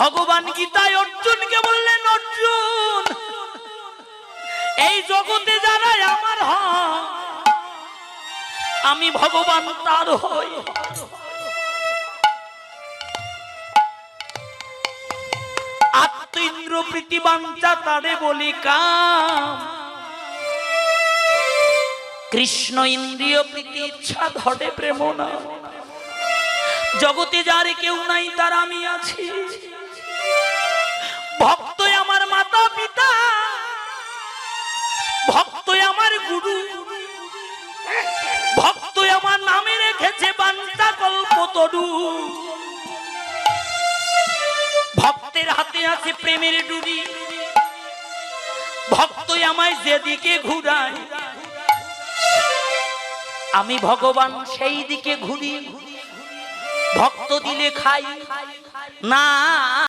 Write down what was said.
ভগবান গীতায় অর্জুনকে বললেন, অর্জুন, এই জগতে যারা আমার হয় আমি ভগবান তার হই। প্রীতি বাঞ্চা তারে বলি কাম কৃষ্ণ ইন্দ্রিয় প্রীতি ইচ্ছা ধরে প্রেম না। জগতে যার কেউ নাই, তার আমি আছি। ভক্তই আমার গুরু। ভক্তই আমার নামে রেখেছে বাঞ্চা কল্প তরু। ভক্তের হাতে আছে প্রেমের ডুরি। ভক্তই আমায় যেদিকে ঘুরায়। আমি ভগবান সেই দিকে ঘুরি। ভক্ত দিলে খাই। না